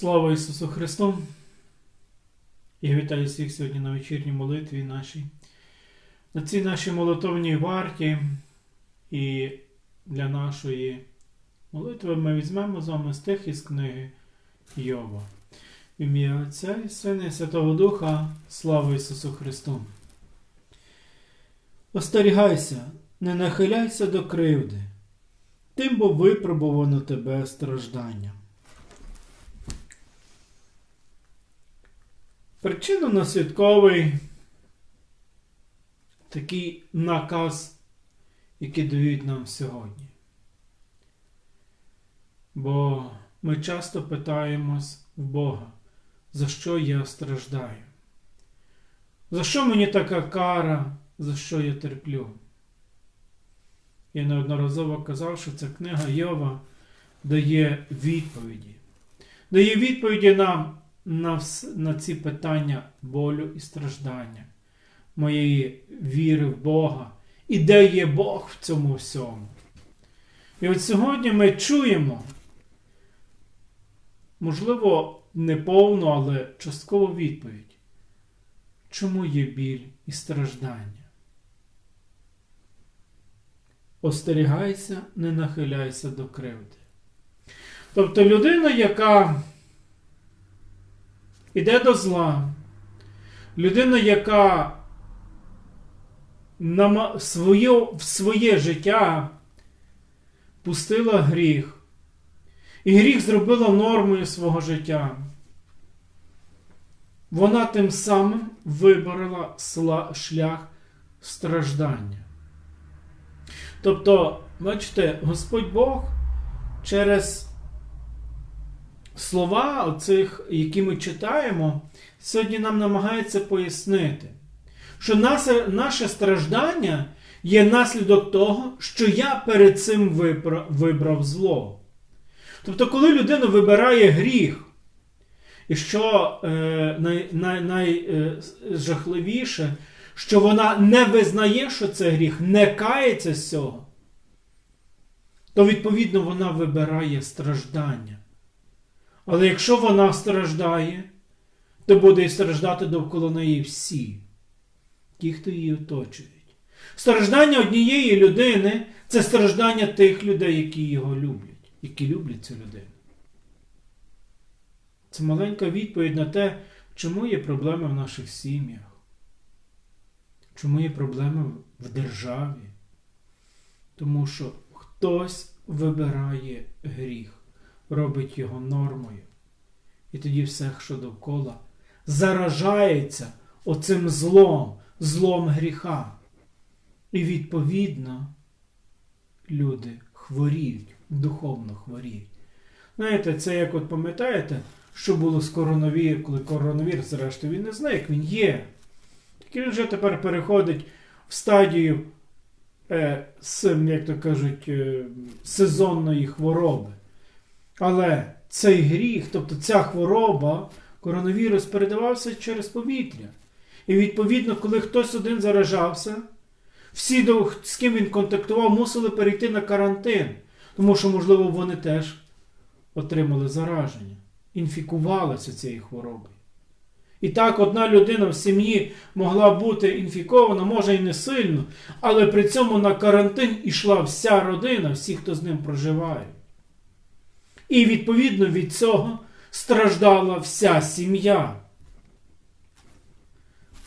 Слава Ісусу Христу! Я вітаю всіх сьогодні на вечірній молитві нашій. На цій нашій молитовній варті і для нашої молитви ми візьмемо з вами стих із книги Йова. В ім'я Отця і Сина і Святого Духа, слава Ісусу Христу! Остерігайся, не нахиляйся до кривди, тим бо випробувано тебе стражданням. Причинно-наслідковий такий наказ, який дають нам сьогодні. Бо ми часто питаємось в Бога, за що я страждаю? За що мені така кара, за що я терплю? Я неодноразово казав, що ця книга Йова дає відповіді. Дає відповіді нам на, вс- на ці питання болю і страждання, моєї віри в Бога, і де є Бог в цьому всьому. І от сьогодні ми чуємо, можливо, не повну, але часткову відповідь, чому є біль і страждання. Остерігайся, не нахиляйся до кривди. Тобто людина, яка іде до зла. Людина, яка нама- своє, в своє життя пустила гріх. І гріх зробила нормою свого життя. Вона тим самим вибрала шлях страждання. Тобто, бачите, Господь Бог через слова, оцих, які ми читаємо, сьогодні нам намагається пояснити, що наше, наше страждання є наслідок того, що я перед цим вибрав, зло. Тобто, коли людина вибирає гріх, і що е, най, най, найжахливіше, що вона не визнає, що це гріх, не кається з цього, то відповідно вона вибирає страждання. Але якщо вона страждає, то буде страждати довкола неї всі, ті, хто її оточують. Страждання однієї людини це страждання тих людей, які його люблять, які люблять цю людину. Це маленька відповідь на те, чому є проблеми в наших сім'ях, чому є проблеми в державі. Тому що хтось вибирає гріх робить його нормою. І тоді все, що довкола, заражається оцим злом, злом гріха. І відповідно люди хворіють, духовно хворіють. Знаєте, це як от пам'ятаєте, що було з коронавірусом, коли коронавірус, зрештою, він не зник, він є. Тільки він вже тепер переходить в стадію, е, як то кажуть, е, сезонної хвороби. Але цей гріх, тобто ця хвороба, коронавірус передавався через повітря. І відповідно, коли хтось один заражався, всі, з ким він контактував, мусили перейти на карантин, тому що, можливо, вони теж отримали зараження, інфікувалися цією хворобою. І так, одна людина в сім'ї могла бути інфікована, може і не сильно, але при цьому на карантин ішла вся родина, всі, хто з ним проживає. І відповідно від цього страждала вся сім'я.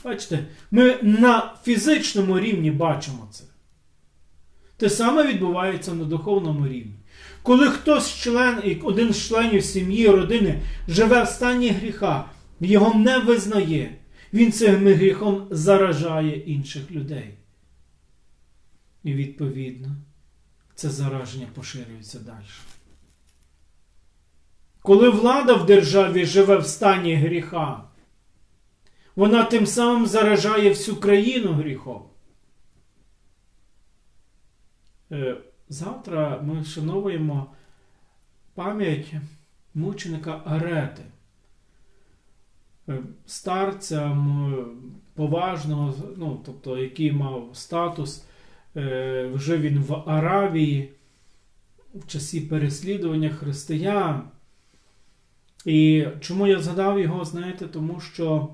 Бачите, ми на фізичному рівні бачимо це. Те саме відбувається на духовному рівні. Коли хтось член, один з членів сім'ї, родини живе в стані гріха, його не визнає, він цим гріхом заражає інших людей. І відповідно це зараження поширюється далі. Коли влада в державі живе в стані гріха, вона тим самим заражає всю країну гріхом. Е, Завтра ми вшановуємо пам'ять мученика Арети, Е, старця поважного, ну, тобто, який мав статус, е, жив він в Аравії в часі переслідування християн. І чому я згадав його, знаєте, тому що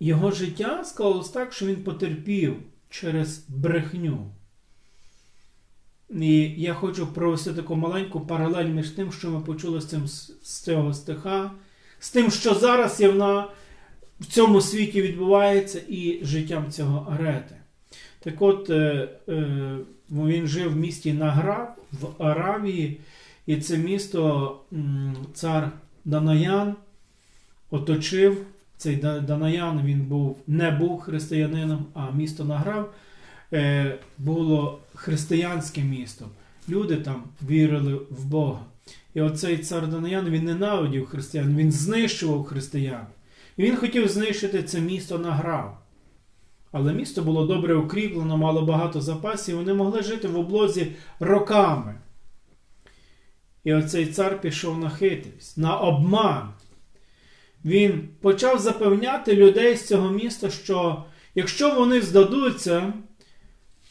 його життя склалось так, що він потерпів через брехню. І я хочу провести таку маленьку паралель між тим, що ми почули з цим з цього стиха, з тим, що зараз є вона в цьому світі відбувається, і життям цього Арети. Так от, е, е, він жив в місті Награб в Аравії, і це місто цар Данаян оточив. Цей Данаян він був, не був християнином, а місто Награб е, було християнським містом. Люди там вірили в Бога. І оцей цар Данаян він ненавидів християн, він знищував християн. І він хотів знищити це місто Награб. Але місто було добре укріплено, мало багато запасів, вони могли жити в облозі роками. І оцей цар пішов на хитрість, на обман. Він почав запевняти людей з цього міста, що якщо вони здадуться,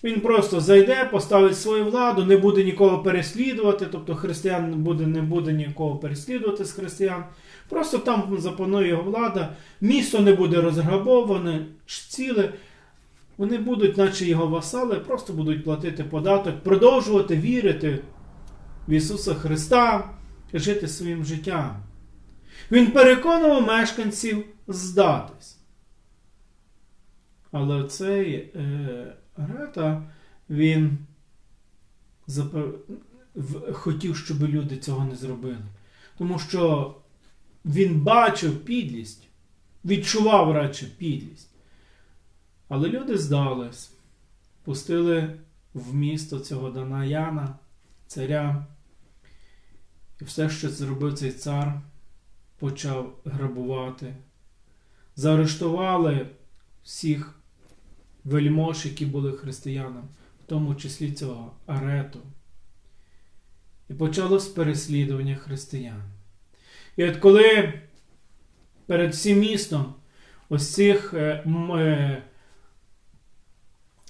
він просто зайде, поставить свою владу, не буде нікого переслідувати, тобто християн буде, не буде нікого переслідувати з християн. Просто там запанує його влада, місто не буде розграбоване, ціле. Вони будуть, наче його васали, просто будуть платити податок, продовжувати вірити в Ісуса Христа жити своїм життям. Він переконував мешканців здатись. Але цей е, Грета, він запев... в- хотів, щоб люди цього не зробили. Тому що він бачив підлість, відчував радше підлість. Але люди здались, пустили в місто цього Данаяна, царя. І все, що зробив цей цар, почав грабувати. Заарештували всіх вельмож, які були християнами, в тому числі цього Арету. І почалось переслідування християн. І от коли перед всім містом ось цих е, е,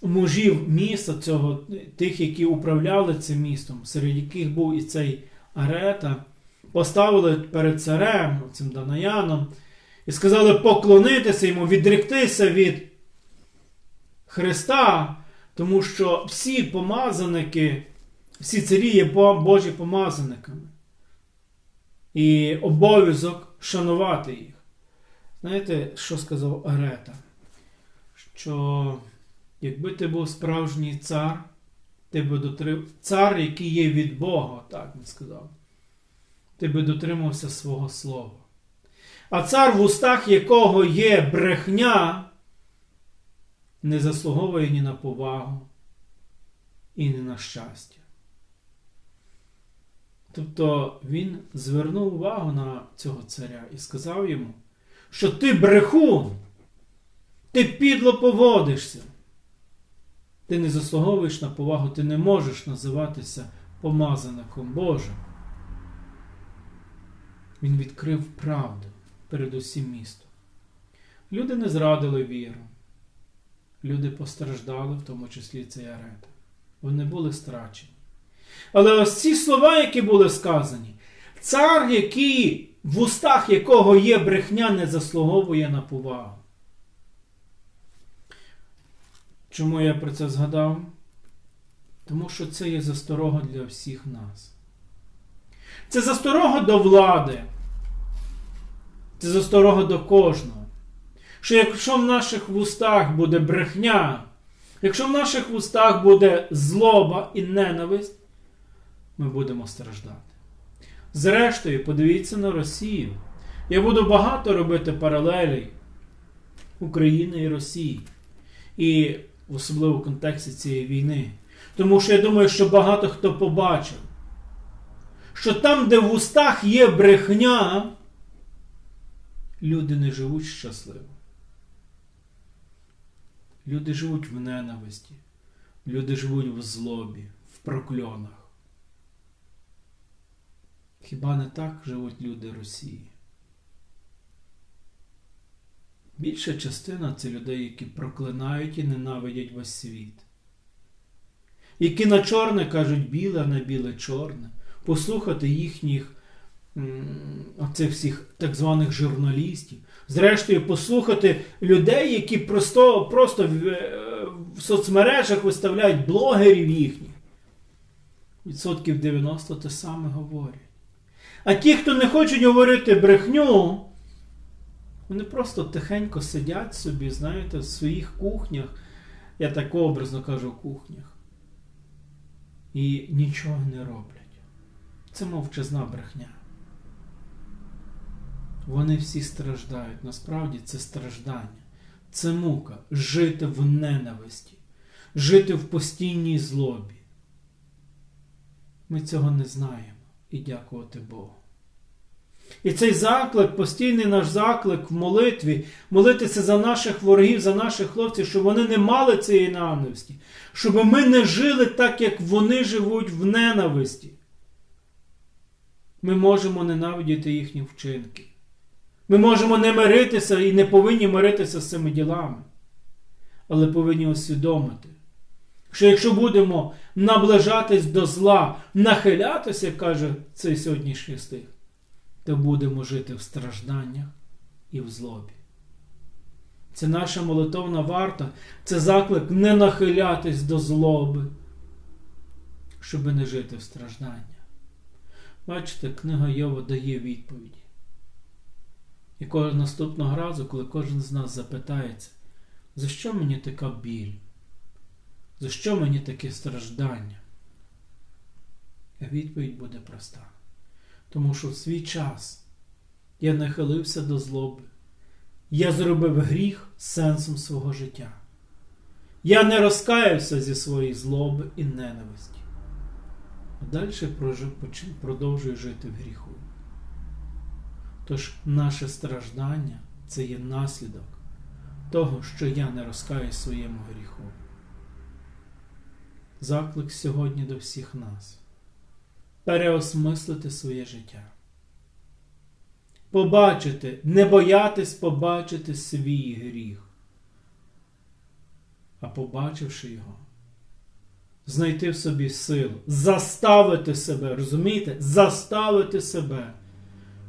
мужів міста, цього, тих, які управляли цим містом, серед яких був і цей Арета, поставили перед царем, цим Данаяном, і сказали поклонитися йому, відректися від Христа, тому що всі помазаники, всі царі є Божі помазаниками. І обов'язок шанувати їх. Знаєте, що сказав Арета? Що якби ти був справжній цар, ти би цар, який є від Бога, так він сказав, ти би дотримався свого слова. А цар, в устах якого є брехня, не заслуговує ні на повагу і ні на щастя. Тобто він звернув увагу на цього царя і сказав йому, що ти брехун, ти підло поводишся. Ти не заслуговуєш на повагу, ти не можеш називатися помазаником Божим. Він відкрив правду перед усім містом. Люди не зрадили віру. Люди постраждали, в тому числі цей Арета. Вони були страчені. Але ось ці слова, які були сказані, цар, який, в устах якого є брехня, не заслуговує на повагу. Чому я про це згадав? Тому що це є засторога для всіх нас. Це засторога до влади. Це засторога до кожного. Що якщо в наших вустах буде брехня, якщо в наших вустах буде злоба і ненависть, ми будемо страждати. Зрештою, подивіться на Росію. Я буду багато робити паралелей України і Росії. І особливо в контексті цієї війни. Тому що я думаю, що багато хто побачив, що там, де в устах є брехня, люди не живуть щасливо. Люди живуть в ненависті, люди живуть в злобі, в прокльонах. Хіба не так живуть люди Росії? Більша частина це людей, які проклинають і ненавидять весь світ. Які на чорне кажуть біле, а на біле чорне. послухати їхніх оцих всіх так званих журналістів. Зрештою, послухати людей, які просто, просто в, е, в соцмережах виставляють блогерів їхніх. Відсотків 90 те саме говорять. А ті, хто не хочуть говорити брехню, вони просто тихенько сидять собі, знаєте, в своїх кухнях. Я так образно кажу кухнях. І нічого не роблять. Це мовчазна брехня. Вони всі страждають. Насправді це страждання. Це мука жити в ненависті, жити в постійній злобі. Ми цього не знаємо і дякувати Богу. І цей заклик, постійний наш заклик в молитві, молитися за наших ворогів, за наших хлопців, щоб вони не мали цієї ненависті, щоб ми не жили так, як вони живуть в ненависті. Ми можемо ненавидіти їхні вчинки. Ми можемо не миритися і не повинні миритися з цими ділами. Але повинні усвідомити, що якщо будемо наближатись до зла, нахилятися, каже цей сьогоднішній стих, то будемо жити в стражданнях і в злобі. Це наша молитовна варта, це заклик не нахилятись до злоби, щоб не жити в стражданнях. Бачите, книга Йова дає відповіді. І наступного разу, коли кожен з нас запитається, за що мені така біль? За що мені таке страждання? А відповідь буде проста. Тому що в свій час я нахилився до злоби. Я зробив гріх сенсом свого життя. Я не розкаявся зі своєї злоби і ненависті. А далі продовжую жити в гріху. Тож наше страждання це є наслідок того, що я не розкаюсь своєму гріху. Заклик сьогодні до всіх нас переосмислити своє життя. Побачити, не боятись побачити свій гріх, а побачивши його, знайти в собі силу, заставити себе, розумієте? Заставити себе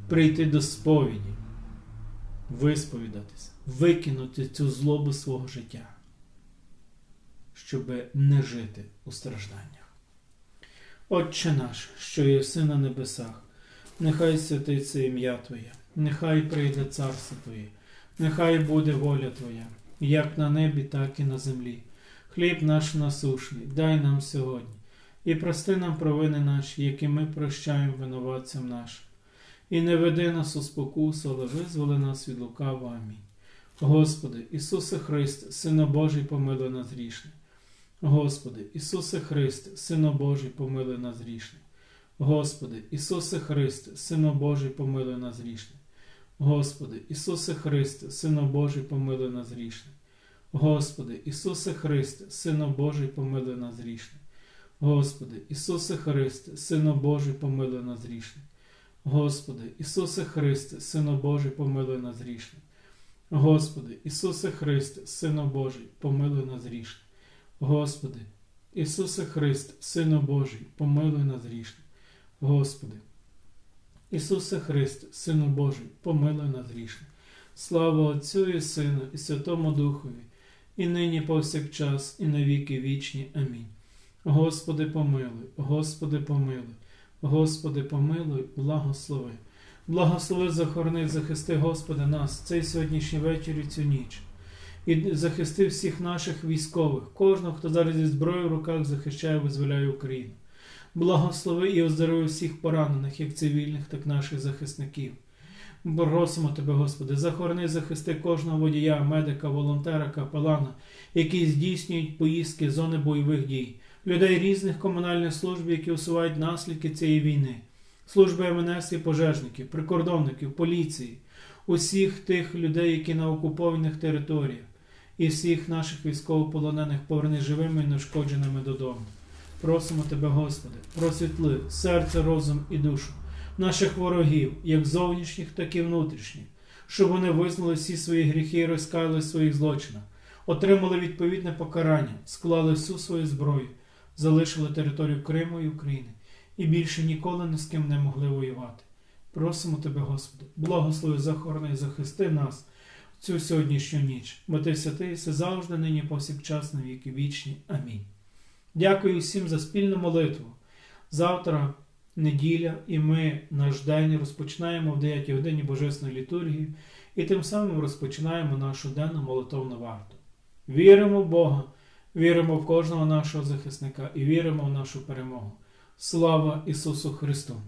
прийти до сповіді, висповідатися, викинути цю злобу свого життя, щоб не жити у стражданнях. Отче наш, що єси на небесах, нехай святиться ім'я Твоє, нехай прийде царство Твоє, нехай буде воля Твоя, як на небі, так і на землі. Хліб наш насушний, дай нам сьогодні, і прости нам провини наші, які ми прощаємо винуватцям нашим. І не веди нас у спокусу, але визволи нас від лукавого. Амінь. Господи, Ісусе Христе, Сина Божий, помилуй нас грішних. Господи, Ісусе Христе, Сино Божий, помилуй нас грішних. Господи, Ісусе Христе, Сино Божий, помилуй нас грішних. Господи, Ісусе Христе, Сино Божий, помилуй нас грішних. Господи, Ісусе Христе, Сино Божий, помилуй нас грішних. Господи, Ісусе Христе, Сино Божий, помилуй нас грішних. Господи, Ісусе Христе, Сино Божий, помилуй нас грішних. Господи, Ісусе Христе, Сино Божий, помилуй нас грішних. Господи, Ісусе Христе, Сино Божий, помилуй нас грішних. Господи, Ісусе Христе, Сину Божий, помилуй нас грішних. Слава Отцю і Сину, і Святому Духові, і нині повсякчас, і на віки вічні. Амінь. Господи, помилуй, Господи, помилуй, Господи, помилуй, благослови. Благослови, захорони, захисти, Господи, нас цей сьогоднішній вечір і цю ніч. І захисти всіх наших військових, кожного, хто зараз зі зброєю в руках захищає, визволяє Україну. Благослови і оздорови всіх поранених, як цивільних, так і наших захисників. Просимо Тебе, Господи, захорони, захисти кожного водія, медика, волонтера, капелана, які здійснюють поїздки зони бойових дій, людей різних комунальних служб, які усувають наслідки цієї війни, служби МНС і пожежників, прикордонників, поліції, усіх тих людей, які на окупованих територіях, і всіх наших військовополонених поверни живими і неушкодженими додому. Просимо Тебе, Господи, просвітли серце, розум і душу наших ворогів, як зовнішніх, так і внутрішніх, щоб вони визнали всі свої гріхи і розкаяли своїх злочинах, отримали відповідне покарання, склали всю свою зброю, залишили територію Криму і України і більше ніколи ні з ким не могли воювати. Просимо Тебе, Господи, благослови, захорони і захисти нас цю сьогоднішню ніч, бо Ти святий, все завжди, нині повсякчас, на віки вічні. Амінь. Дякую всім за спільну молитву. Завтра неділя, і ми наш день розпочинаємо в 9 годині Божественної літургії і тим самим розпочинаємо нашу денну молитовну варту. Віримо в Бога, віримо в кожного нашого захисника і віримо в нашу перемогу. Слава Ісусу Христу!